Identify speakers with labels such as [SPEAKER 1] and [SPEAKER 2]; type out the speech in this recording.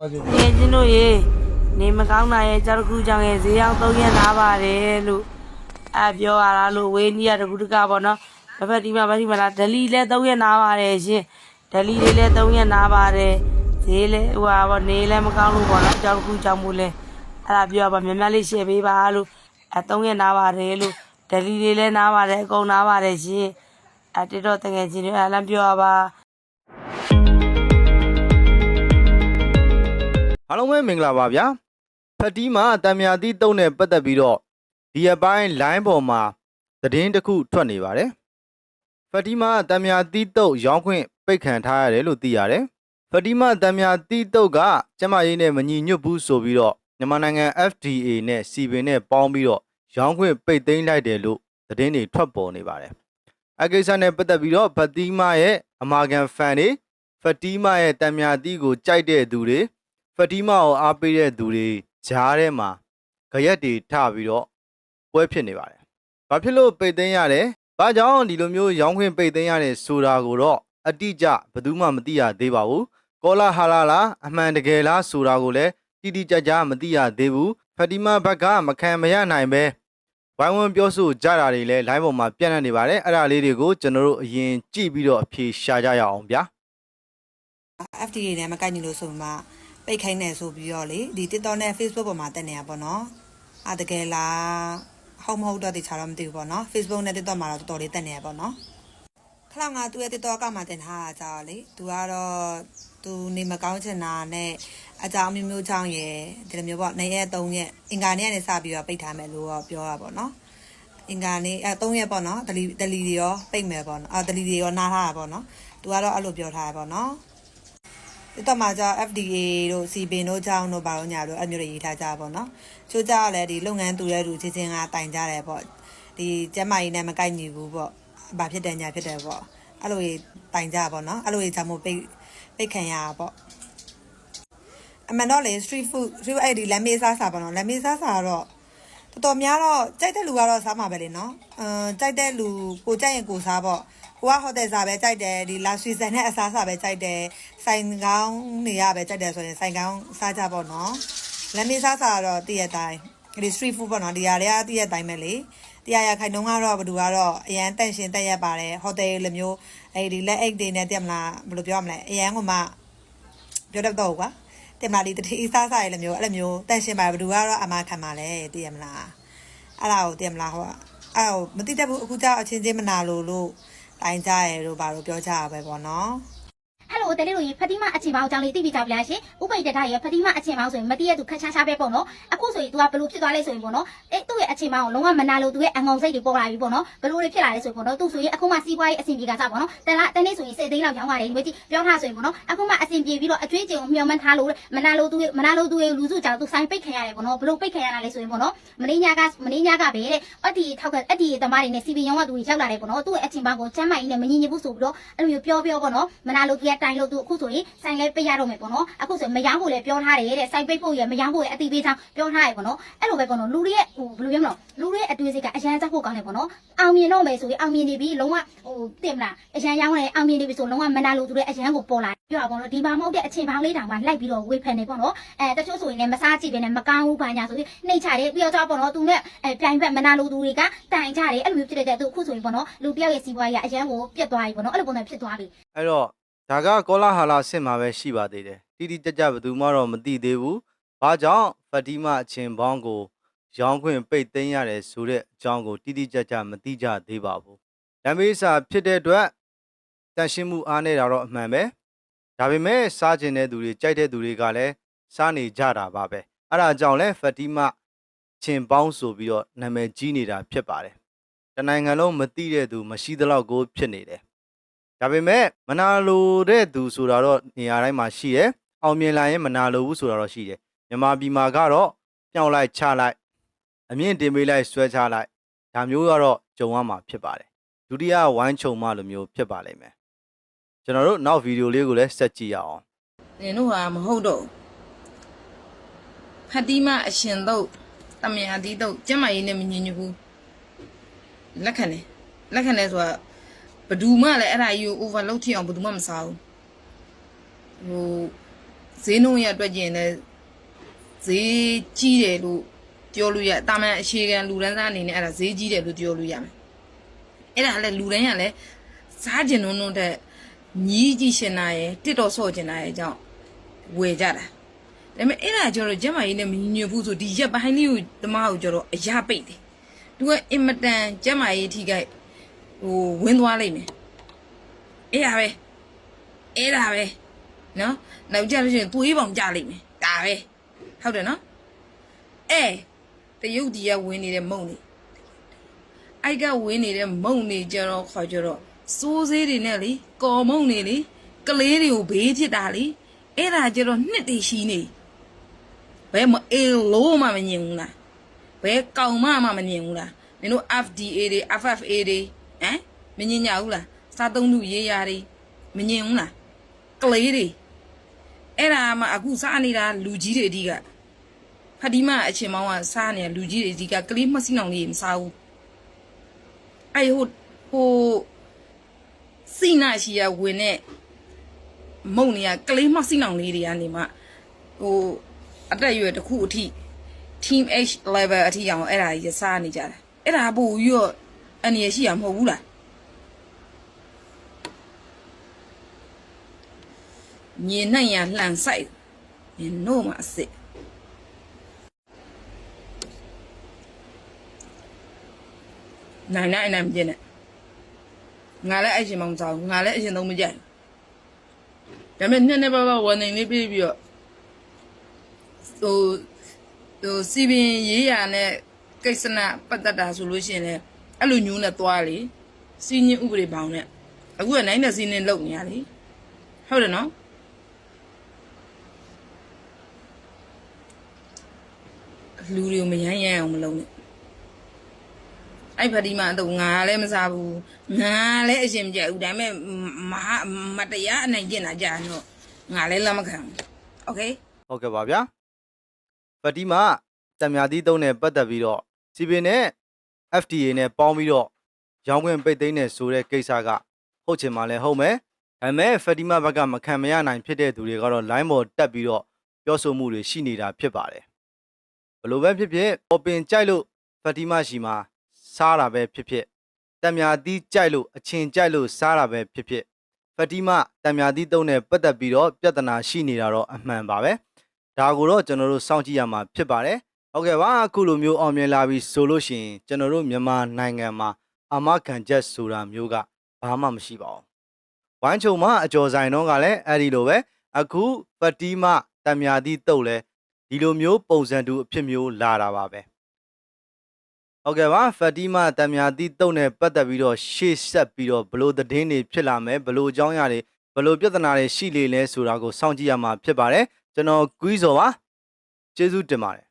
[SPEAKER 1] ဟုတ်ကဲ့
[SPEAKER 2] ငယ်ချင်းတို့ရေနေမကောင်းတာရဲ့ကြောက်တစ်ခုကြောင့်ရဲ့ဈေးရောက်သုံးရက်နာပါတယ်လို့အပြောရတာလို့ဝေးနီးရတကူတကပေါ့နော်ဘက်ဖက်ဒီမှာဗတ်ဒီမှာလားဒလီလည်းသုံးရက်နာပါတယ်ရှင်ဒလီလေးလည်းသုံးရက်နာပါတယ်ဈေးလည်းဟိုဟာပေါ့နေလည်းမကောင်းလို့ပေါ့နော်ကြောက်တစ်ခုကြောင့်မို့လဲအဲ့ဒါပြောပါများများလေးရှယ်ပေးပါလို့အဲသုံးရက်နာပါတယ်လို့ဒလီလေးလည်းနာပါတယ်အကုန်နာပါတယ်ရှင်အဲတိတော့တကယ်ချင်းတွေအလံပြောပါ
[SPEAKER 1] အားလုံးပဲမင်္ဂလာပါဗျာဖက်တီးမှာတံမြာတိတုံးနဲ့ပတ်သက်ပြီးတော့ဒီအပိုင်း line ပေါ်မှာသတင်းတစ်ခုထွက်နေပါတယ်ဖက်တီးမှာတံမြာတိတုံးရောင်းခွင့်ပိတ်ခံထားရတယ်လို့သိရတယ်ဖက်တီးမှာတံမြာတိတုံးကကျမရေးနဲ့မညီညွတ်ဘူးဆိုပြီးတော့မြန်မာနိုင်ငံ FDA နဲ့ CBN နဲ့ပေါင်းပြီးတော့ရောင်းခွင့်ပိတ်သိမ်းလိုက်တယ်လို့သတင်းတွေထွက်ပေါ်နေပါတယ်အကိစ္စနဲ့ပတ်သက်ပြီးတော့ဖက်တီးမရဲ့အမာကန်ဖန်တွေဖက်တီးမရဲ့တံမြာတိကိုကြိုက်တဲ့သူတွေ ဖတီမာကိုအားပေးတဲ့သူတွေဂျားထဲမှာကြရက်တွေထပြီးတော့ပွဲဖြစ်နေပါတယ်။ဘာဖြစ်လို့ပိတ်သိမ်းရလဲ။ဘာကြောင့်ဒီလိုမျိုးရောင်းခွင့်ပိတ်သိမ်းရတဲ့ဆိုတာကိုတော့အတိအကျဘယ်သူမှမသိရသေးပါဘူး။ကောလာဟာလာလားအမှန်တကယ်လားဆိုတာကိုလည်းတိတိကျကျမသိရသေးဘူး။ဖတီမာဘက်ကမခံမရနိုင်ပဲဝိုင်းဝန်းပြောဆိုကြတာတွေလည်း line ပေါ်မှာပြန့်နှံ့နေပါတယ်။အဲ့ဒါလေးတွေကိုကျွန်တော်တို့အရင်ကြည့်ပြီးတော့အဖြေရှာကြရအောင်ဗျာ။
[SPEAKER 3] FDA နဲ့မကိုက်ညီလို့ဆိုမှ ပိတ်ခိုင်းနေဆိုပြီးတော့လေဒီ TikTok နဲ့ Facebook ပေါ်မှာတက်နေရပါတော့။အတကယ်လားဟုတ်မဟုတ်တော့တခြားတော့မသိဘူးပေါ့နော်။ Facebook နဲ့ TikTok မှာတော့တော်တော်လေးတက်နေရပါတော့။ခလောက်ငါသူ့ရဲ့ TikTok ကမှတင်ထားတာကြောက်လေ။ तू ကတော့သူနေမကောင်းချင်တာနဲ့အကြောင်းမျိုးမျိုးချောင်းရယ်ဒီလိုမျိုးပေါ့2ရက်3ရက်အင်္ဂါနေ့ကနေစပြီးတော့ပိတ်ထားမယ်လို့တော့ပြောတာပေါ့နော်။အင်္ဂါနေ့အဲ3ရက်ပေါ့နော်ဒလီဒလီတွေရောပိတ်မယ်ပေါ့နော်အာဒလီတွေရောနားထားတာပေါ့နော်။ तू ကတော့အဲ့လိုပြောထားတာပေါ့နော်။ဒီ တော့မှကျ FDA တို့ CBN တို့ကြောင်းတို့ဘာလို့ညာတို့အဲ့မျိုးတွေရေးထားကြပါပေါ့နော်။ချိုးကြကလည်းဒီလုပ်ငန်းတူတဲ့လူချင်းချင်းကတိုင်ကြတယ်ပေါ့။ဒီကျမကြီးနဲ့မကိုက်ညီဘူးပေါ့။ဘာဖြစ်တယ်ညာဖြစ်တယ်ပေါ့။အဲ့လိုကြီးတိုင်ကြပါပေါ့နော်။အဲ့လိုကြီးကြောင့်မို့ပိတ်ပိတ်ခံရတာပေါ့။အမှန်တော့လေ street food street အဲ့ဒီလမ်းမေးစားစာပေါ့နော်။လမ်းမေးစားစာကတော့တော်တော်များတော့ကြိုက်တဲ့လူကတော့စားမှာပဲလေနော်။အမ်ကြိုက်တဲ့လူကိုကြိုက်ရင်ကိုစားပေါ့။ ကိုကဟိုတယ်စားပဲကြိုက်တယ်ဒီလာဆွေဆန်နဲ့အစားစားပဲကြိုက်တယ်ဆိုင်ကောင်းနေရပဲကြိုက်တယ်ဆိုရင်ဆိုင်ကောင်းစားကြပေါ့နော်လမ်းမေးစားစားကတော့တည့်ရတိုင်းဒီ street food ပေါ့နော်ဒီຢာတွေကတည့်ရတိုင်းပဲလေတရားရခိုင်နှုန်းကတော့ဘယ်သူကတော့အရန်တန့်ရှင်တက်ရက်ပါတယ်ဟိုတယ်လိုမျိုးအဲ့ဒီလက်အိတ်တွေနဲ့တက်မလားဘယ်လိုပြောရမလဲအရန်ကမှပြောတတ်တော့ကွာတင်မလေးတတိစားစားရလိုမျိုးအဲ့လိုမျိုးတန့်ရှင်ပါတယ်ဘယ်သူကတော့အမခံပါလဲတည့်ရမလားအဲ့ဒါကိုတည့်မလားဟိုအဲ့ဟိုမတိတတ်ဘူးအခုကျအချင်းချင်းမနာလို့လို့ တိုင်းကြရဲလို့ဘာလို့ပြောကြရပဲပေါ့နော်
[SPEAKER 4] အဲ့လို တယ်လေးတို့ရေဖတိမအချင်ပေါင်းအကြောင်းလေးသိပြီးကြပါလားရှင်ဥပိတ်တထရေဖတိမအချင်ပေါင်းဆိုရင်မတည့်ရသူခက်ချားချားပဲပေါ့နော်အခုဆိုရင် तू ကဘလို့ဖြစ်သွားလဲဆိုရင်ပေါ့နော်အဲ့သူ့ရဲ့အချင်ပေါင်းကိုလုံးဝမနာလို့သူရဲ့အငုံစိတ်တွေပေါ်လာပြီပေါ့နော်ဘလို့တွေဖြစ်လာလဲဆိုရင်ပေါ့နော်သူဆိုရင်အခုမှစီးပွားရေးအဆင်ပြေကစားပေါ့နော်တလားတနေ့ဆိုရင်စိတ်သိန်းလောက်ရောင်းရတယ်ဒီကြည့်ပြောထားဆိုရင်ပေါ့နော်အခုမှအဆင်ပြေပြီးတော့အကျွေးကျင်ကိုမျှော်မှန်းထားလို့မနာလို့သူမနာလို့သူရဲ့လူစုကြောင့်သူဆိုင်ပိတ်ခံရတယ်ပေါ့နော်ဘလို့ပိတ်ခံရတာလဲဆိုရင်ပေါ့နော်မင်းညာကမင်းညာကပဲတဲ့အတီထောက်ကအတီသမားတွေနဲ့စီပီရောင်းကသူတွေရောက်လာတယ်ပေါ့နော်သူ့ရဲ့အချင်ပေါင်းကိုချမ်းမိုင်နဲ့မငြင်းညဘူးဆိုပြီးတော့အဲ့လိုမျိုးပြောပြောပေါ့နော်မနာလို့သူကတိုင်လို့သူအခုဆိုရင်ဆိုင်လဲပိတ်ရတော့မယ်ပေါ့နော်အခုဆိုမယောင်းဖို့လည်းပြောထားတယ်တဲ့ဆိုင်ပိတ်ဖို့ရမယောင်းဖို့ရအတိပေးချောင်းပြောထားရပေါ့နော်အဲ့လိုပဲပေါ့နော်လူတွေရဲ့ဟိုဘယ်လိုပြောမလဲလူတွေရဲ့အတွေ့အစိတ်ကအရန်ကြောက်ဖို့ကောင်းတယ်ပေါ့နော်အောင်မြင်တော့မယ်ဆိုရင်အောင်မြင်နေပြီလုံးဝဟိုတင်မလားအရန်ရောင်းတယ်အောင်မြင်နေပြီဆိုလုံးဝမနာလို့သူတွေအရန်ကိုပေါ်လာပြောတာပေါ့နော်ဒီမှာမဟုတ်တဲ့အချိန်ပေါင်းလေးတောင်မှလိုက်ပြီးတော့ဝေဖန်နေပေါ့နော်အဲတချို့ဆိုရင်လည်းမစားကြည့်ပဲနဲ့မကောင်းဘူးဘာညာဆိုပြီးနှိတ်ချတယ်ပြီးတော့ပေါ့နော်သူနဲ့အဲပြိုင်ဘက်မနာလို့သူတွေကတိုင်ကြတယ်အဲ့လိုမျိုးဖြစ်တဲ့သူအခုဆိုရင်ပေါ့နော်လူတယောက်ရဲ့စီးပွားရေးကအရန်ကိုပြတ်သွားပြီပေါ့နော်အဲ့လိုပုံစံဖြစ်သွားပြီ
[SPEAKER 1] အဲ့တော့ ဒါကကောလာဟာလာဆင့်မှာပဲရှိပါသေးတယ်တိတိကျကျဘယ်သူမှတော့မသိသေးဘူးဘာကြောင့်ဖတီမာအချင်းပေါင်းကို ရောင်းခွင့်ပိတ်သိမ်းရတယ်ဆိုတဲ့အကြောင်းကိုတိတိကျကျမသိကြသေးပါဘူးလမ်းမေးစာဖြစ်တဲ့အတွက်တန်ရှင်းမှုအားနေတာတော့အမှန်ပဲဒါပေမဲ့စားကျင်တဲ့သူတွေကြိုက်တဲ့သူတွေကလည်းစားနေကြတာပါပဲအဲ့ဒါကြောင့်လဲဖတီမာချင်းပေါင်းဆိုပြီးတော့နာမည်ကြီးနေတာဖြစ်ပါတယ်တနိုင်ငံလုံးမသိတဲ့သူမရှိသလောက်ကိုဖြစ်နေတယ် ဒါပေမဲ့မနာလိုတဲ့သူဆိုတာတော့နေရာတိုင်းမှာရှိတယ်။အောင်မြင်လာရင်မနာလိုဘူးဆိုတာတော့ရှိတယ်။မြန်မာပြည်မှာကတော့ပြောင်းလိုက်ချလိုက်အမြင့်တင်ပေးလိုက်ဆွဲချလိုက်ဒါမျိုးကတော့ကြုံရမှာဖြစ်ပါတယ်။ဒုတိယဝိုင်းချုံမလိုမျိုးဖြစ်ပါလိမ့်မယ်။ကျွန်တော်တို့နောက်ဗီဒီယိုလေးကိုလည်းဆက်ကြည့်ရအောင်
[SPEAKER 5] နင်တို့ဟာမဟုတ်တော့ဘူးဖတီမအရှင်တော့တမယာတီတော့ကျမရေးနဲ့မညင်ညဘူးလက်ခံတယ်လက်ခံတယ်ဆိုတာ ဘယ်သူမှလည်းအဲ့ဒါကြီးကို overload ထိအောင်ဘယ်သူမှမစားဘူးဟိုဈေးနှုန်းရအတွက်ကျင်လည်းဈေးကြီးတယ်လို့ပြောလို့ရတာမန်အခြေခံလူတန်းစားအနေနဲ့အဲ့ဒါဈေးကြီးတယ်လို့ပြောလို့ရမယ်အဲ့ဒါလည်းလူတိုင်းကလည်းစားကျင်နုံနုံတဲ့ညီးကြည့်ရှင်နာရဲ့တစ်တော်ဆော့ကျင်နာရဲ့အကြောင်းဝယ်ကြတာဒါပေမဲ့အဲ့ဒါကျတော့ကျမကြီးနဲ့မညီညွတ်ဘူးဆိုဒီရက်ပိုင်းလေးကိုတမကိုကျတော့အရာပိတ်တယ်သူကအင်မတန်ကျမကြီးထိခိုက် ဟိုဝင်းသွားလိုက်မယ်အဲ့ဒါပဲအဲ့ဒါပဲနော်နောက်ကြလို့ရှိရင်သွေးပေါင်ကြလိမ့်မယ်ဒါပဲဟုတ်တယ်နော်အဲတရုတ်ဒီကဝင်နေတဲ့မုံနေအိုက်ကဝင်နေတဲ့မုံနေကြတော့ခေါ်ကြတော့စိုးစေးတွေနဲ့လေကော်မုံနေလေကလေးတွေကိုဘေးဖြစ်တာလေအဲ့ဒါကြတော့နှစ်တည်ရှိနေဘယ်မအေလို့မှမမြင်ဘူးလားဘယ်ကောင်မှမမြင်ဘူးလားနင်တို့ FDA တွေ FFA တွေ ဟမ်မမြင်ကြဘူးလားစားသုံးလူရေးရာတွေမမြင်ဘူးလားကလေးတွေအဲ့ဒါမှအခုစားနေတာလူကြီးတွေအဓိကဖတ်ဒီမအချင်းမောင်းကစားနေတာလူကြီးတွေအဓိကကလေးမစိနောင်လေးမစားဘူးအဲ့ဟိုဟိုစိနာရှိရဝင်တဲ့မုံနေရကလေးမစိနောင်လေးတွေကနေမှဟိုအတက်အရွယ်တစ်ခုအထိ team H level အထိအောင်အဲ့ဒါကြီးစားနေကြတာအဲ့ဒါပို့ပြီးတော့ အနေရရှိရမဟုတ်ဘူးလားညင်နှံ့ရလှန်ဆိုင်ညင်နို့မှာအစ်စ်နိုင်နိုင်နိုင်မကျင်နဲ့ငါလည်းအဲ့ရှင်မောင်စားငါလည်းအရှင်သုံးမကြိုက်ဒါပေမဲ့နှစ်နှစ်ပါးပါးဝန်နေလေးပြီးပြီးတော့ဟိုဟိုစီပင်ရေးရနဲ့ကိစ္စနာပတ်သက်တာဆိုလို့ရှိရင်လည်း အဲ့လိုညိုးနဲ့သွားလေစီညင်းဥပဒေပေါင်းနဲ့အခုကနိုင်တဲ့စီနေလုံနေရလေဟုတ်တယ်နော်လူတွေကိုမရမ်းရမ်းအောင်မလုပ်နဲ့အဲ့ဖဒီမတော့ငါလည်းမစားဘူးငါလည်းအရှင်မကြိုက်ဘူးဒါပေမဲ့မဟာမတရားအနိုင်ကျင့်တာကြာတော့ငါလည်းလက်မခံဘူးโอเค
[SPEAKER 1] ဟုတ်ကဲ့ပါဗျာဖတီမာတံမြာသီးသုံးနဲ့ပတ်သက်ပြီးတော့စီပင်နဲ့ FDA နဲ့ပေါင်းပြီးတော့ရောင်းခွင့်ပိတ်သိမ်းနေဆိုတဲ့ကိစ္စကဟုတ်ချင်မှလည်းဟုတ်မယ်ဒါပေမဲ့ဖတီမာဘက်ကမခံမရနိုင်ဖြစ်တဲ့သူတွေကတော့ line ပေါ်တက်ပြီးတော့ပြောဆိုမှုတွေရှိနေတာဖြစ်ပါတယ်ဘယ်လိုပဲဖြစ်ဖြစ်ပေါ်ပင်ကြိုက်လို့ဖတီမာရှိမှာစားတာပဲဖြစ်ဖြစ်တံမြာသီးကြိုက်လို့အချင်းကြိုက်လို့စားတာပဲဖြစ်ဖြစ်ဖတီမာတံမြာသီးသုံးနဲ့ပတ်သက်ပြီးတော့ပြဿနာရှိနေတာတော့အမှန်ပါပဲဒါကိုတော့ကျွန်တော်တို့စောင့်ကြည့်ရမှာဖြစ်ပါတယ် ဟုတ်ကဲ့ပါအခုလိုမျိုးအောင်မြင်လာပြီဆိုလို့ရှိရင်ကျွန်တော်တို့မြန်မာနိုင်ငံမှာအာမခံချက်ဆိုတာမျိုးကဘာမှမရှိပါဘူးဝိုင်းချုံမှာအကျော်ဆိုင်တော့ကလည်းအဲ့ဒီလိုပဲအခုဖတီမာတံမြာသီးတုပ်လဲဒီလိုမျိုးပုံစံတူအဖြစ်မျိုးလာတာပါပဲဟုတ်ကဲ့ပါဖတီမာတံမြာသီးတုပ်နဲ့ပတ်သက်ပြီးတော့ရှေ့ဆက်ပြီးတော့ဘလို့သတင်းတွေဖြစ်လာမယ်ဘလို့အကြောင်းအရာတွေဘလို့ပြဿနာတွေရှိလေလဲဆိုတာကိုစောင့်ကြည့်ရမှာဖြစ်ပါတယ်ကျွန်တော်ကွီးစော်ပါကျေးဇူးတင်ပါတယ်